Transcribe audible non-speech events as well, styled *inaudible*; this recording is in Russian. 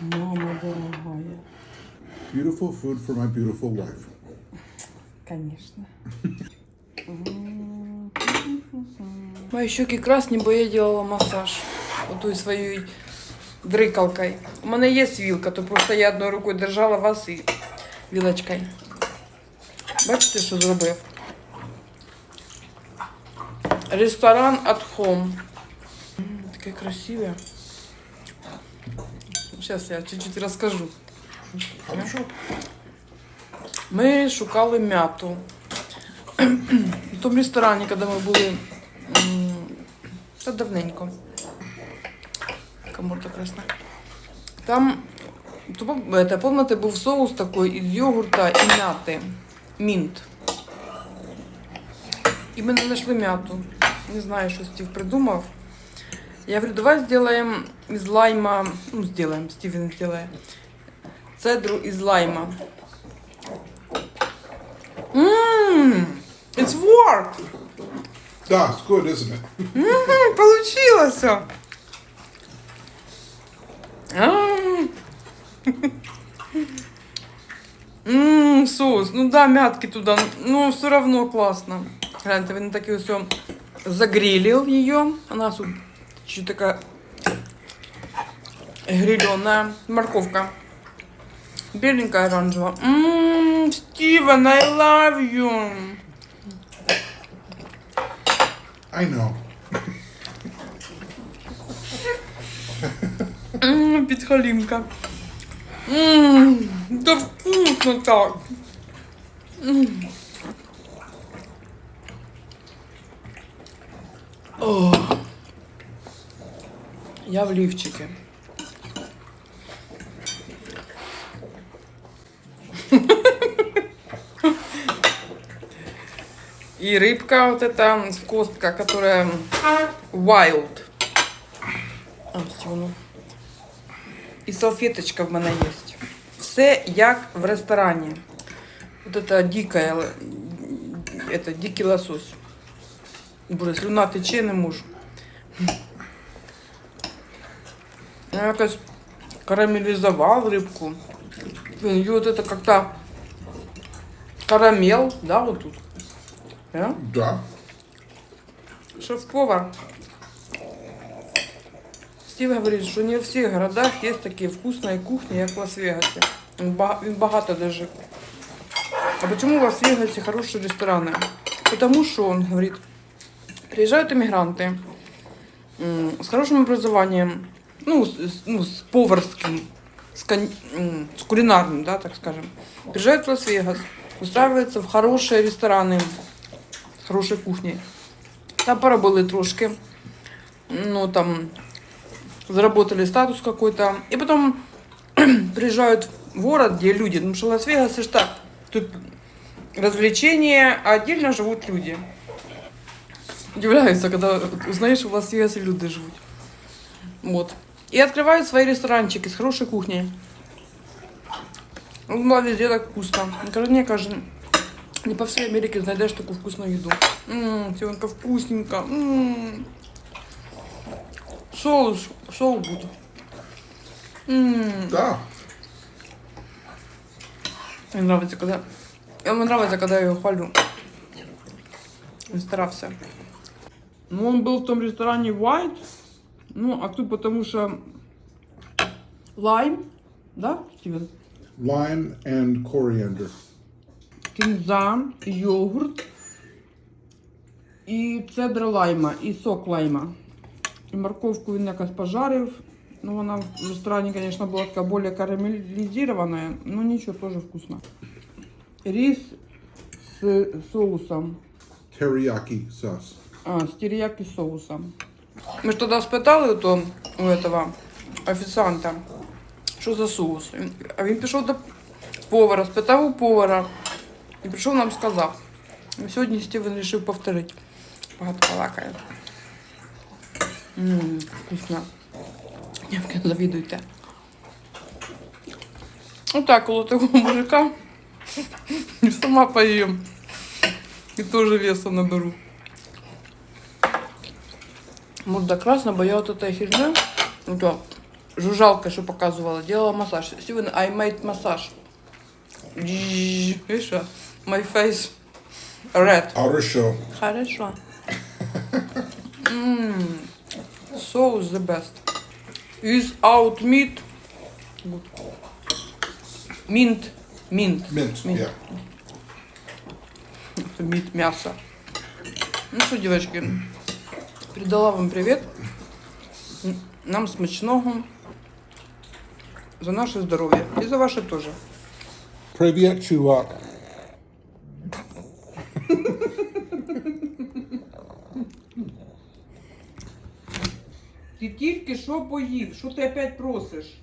Мама дорогая. Beautiful food for my beautiful wife. Конечно. Мои щеки красні, бо я делала массаж. Отою своєю дрикалкою. У мене є вілка, то просто я одною рукою держала вас і вілочкою. Бачите, що зробив? Ресторан at home. М, Таке красиве. Зараз я чуть-чуть розкажу. Хорошо. Ми шукали м'яту. В тому ресторані, коли ми були та давненько. Каморта красна. Там, помните, був соус такий із йогурта і м'яти. Мінт. І ми не знайшли м'яту. Не знаю, що Стів придумав. Я говорю, давай сделаем из лайма, ну, сделаем, Стивен сделает, цедру из лайма. Mmm, it's work! Yeah, it's good, isn't it? М, Получилось! Ам. Ммм, соус. Ну да, мятки туда. Ну, все равно классно. Гляньте, він таки все загрилил ее. Она тут чуть такая гриленая морковка. Беленькая оранжевая. Ммм, Стивен, I love you. I know. Ммм, підхалімка. Ммм, да вкусно так. М. О. Я в лівчике. И рыбка вот эта костка, которая wild. А, всього. І салфеточка в мене є. Все як в ресторані. Вот это дикая, л- это дикий лосось. Боже, слюна тече не можу. Я якось карамелизовал рыбку. Блин, И вот это как-то карамел, да, вот тут. Да? Да. Шеф-повар. Стив говорит, что не в всех городах есть такие вкусные кухни, как в Лас-Вегасе. Він ба- Він багато даже. А почему в Лас-Вегасе хорошие рестораны? Потому что, он говорит, приезжают иммигранты с хорошим образованием, ну, с, ну, с поварским, с, кон- с кулинарным, да, так скажем. Приезжают в Лас-Вегас, устраиваются в хорошие рестораны, с хорошей кухней. Там поработали трошки. Ну, там заработали статус какой-то. И потом *clears throat* приезжают в город, где люди. Потому что Лас-Вегас, это так. Тут развлечения, а отдельно живут люди. Удивляются, когда узнаешь, что в Лас-Вегасе люди живут. Вот. И открывают свои ресторанчики с хорошей кухней. Ну, везде так вкусно. Кажется, Мне кажется, не по всей Америке найдешь такую вкусную еду. Ммм, сегодня вкусненько. Ммм. Соус, соус буду. Ммм. Да. Мне нравится, когда... Мне нравится, когда я его хвалю. Старался. Ну, он был в том ресторане White. Ну, а тут потому что лайм, да, Стивен? Lime and coriander. кінза, йогурт і цедра лайма, і сок лайма. І морковку він якось пожарив. Ну, вона в ресторані, звісно, була така більш карамелізована, но нічого, теж вкусно. Рис з соусом. Teriyaki sauce. А, з терияки соусом. Ми ж тоді спитали у, то, у этого офіціанта, що за соус. Він- А він пішов до повара, спитав у повара і прийшов нам сказав. І сьогодні Стівен вирішив повторити. Багато балакає. Ммм, вкусно. Дівки, завідуйте. Отак, коло такого мужика. І *laughs* сама поїм. І теж веса наберу. Морда красна, бо я вот эта херня, это жужжалка, что показывала, делала массаж. Steven, I made массаж. Видишь, что? my face red. Show. Хорошо. Mmm. Соус the best. Without meat. Good. Mint. Mint. Mint. Mint. Yeah. Мит мясо. Ну что, девочки, передала вам привет. Нам смачного. За наше здоров'я. І за ваше теж. Привіт, чувак. Ти тільки що поїв, що ти опять просиш?